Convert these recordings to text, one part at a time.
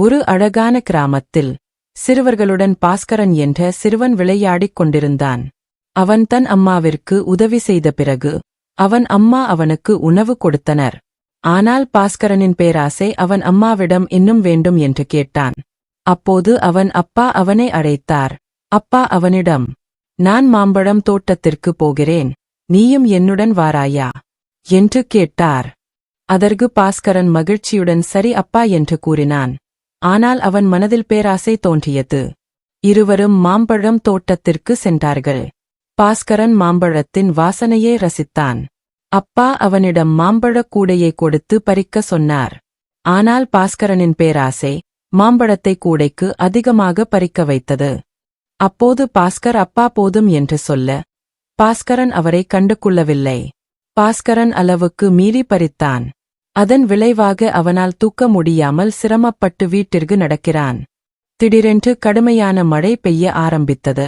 ஒரு அழகான கிராமத்தில் சிறுவர்களுடன் பாஸ்கரன் என்ற சிறுவன் விளையாடிக் கொண்டிருந்தான். அவன் தன் அம்மாவிற்கு உதவி செய்த பிறகு அவன் அம்மா அவனுக்கு உணவு கொடுத்தனர். ஆனால் பாஸ்கரனின் பேராசை அவன் அம்மாவிடம் இன்னும் வேண்டும் என்று கேட்டான். அப்போது அவன் அப்பா அவனை அழைத்தார். அப்பா அவனிடம் நான் மாம்பழம் தோட்டத்திற்கு போகிறேன். நீயும் என்னுடன் வாராயா என்று கேட்டார். அதற்கு பாஸ்கரன் மகிழ்ச்சியுடன் சரி அப்பா என்று கூறினான். ஆனால் அவன் மனதில் பேராசை தோன்றியது. இருவரும் மாம்பழம் தோட்டத்திற்கு சென்றார்கள். பாஸ்கரன் மாம்பழத்தின் வாசனையை ரசித்தான். அப்பா அவனிடம் மாம்பழக் கூடையை கொடுத்து பறிக்க சொன்னார். ஆனால் பாஸ்கரனின் பேராசை மாம்பழத்தை கூடைக்கு அதிகமாக பறிக்க வைத்தது. அப்போது பாஸ்கர் அப்பா போதும் என்று சொல்ல பாஸ்கரன் அவரை கண்டு கொள்ளவில்லை பாஸ்கரன் அளவுக்கு மீறி பறித்தான். அதன் விளைவாக அவனால் தூக்க முடியாமல் சிரமப்பட்டு வீட்டிற்கு நடக்கிறான். திடீரென்று கடுமையான மழை பெய்ய ஆரம்பித்தது.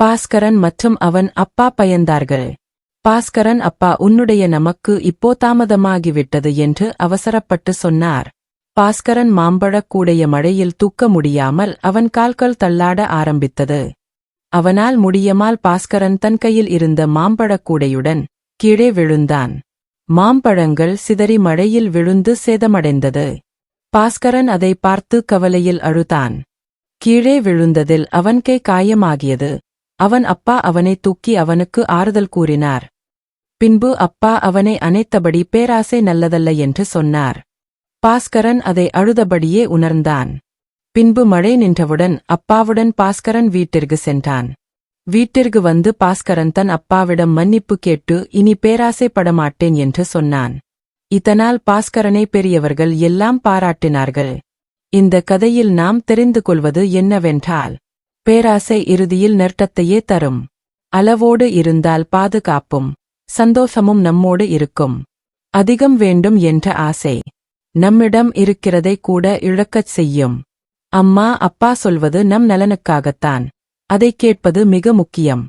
பாஸ்கரன் மற்றும் அவன் அப்பா பயந்தார்கள். பாஸ்கரன் அப்பா உன்னுடைய நமக்கு இப்போ தாமதமாகிவிட்டது என்று அவசரப்பட்டு சொன்னார். பாஸ்கரன் மாம்பழக் கூடைய மழையில் தூக்க முடியாமல் அவன் கால்கள் தள்ளாட ஆரம்பித்தது. அவனால் முடியமால் பாஸ்கரன் தன் கையில் இருந்த மாம்பழக் கூடையுடன் கீழே விழுந்தான். மாம்பழங்கள் சிதறி மழையில் விழுந்து சேதமடைந்தது. பாஸ்கரன் அதை பார்த்து கவலையில் அழுதான். கீழே விழுந்ததில் அவன் கை காயமாகியது. அவன் அப்பா அவனை தூக்கி அவனுக்கு ஆறுதல் கூறினார். பின்பு அப்பா அவனை அணைத்தபடி பேராசை நல்லதல்ல என்று சொன்னார். பாஸ்கரன் அதை அழுதபடியே உணர்ந்தான். பின்பு மழை நின்றவுடன் அப்பாவுடன் பாஸ்கரன் வீட்டிற்கு சென்றான். வீட்டிற்கு வந்து பாஸ்கரன் தன் அப்பாவிடம் மன்னிப்பு கேட்டு இனி பேராசைப்பட மாட்டேன் என்று சொன்னான். இதனால் பாஸ்கரனை பெரியவர்கள் எல்லாம் பாராட்டினார்கள். இந்த கதையில் நாம் தெரிந்து கொள்வது என்னவென்றால் பேராசை இறுதியில் நெருட்டத்தையே தரும். அளவோடு இருந்தால் பாதுகாப்பும் சந்தோஷமும் நம்மோடு இருக்கும். அதிகம் வேண்டும் என்ற ஆசை. நம்மிடம் இருக்கிறதை கூட இழக்கச் செய்யும். அம்மா அப்பா சொல்வது நம் நலனுக்காகத்தான். அதைக் கேட்பது மிக முக்கியம்.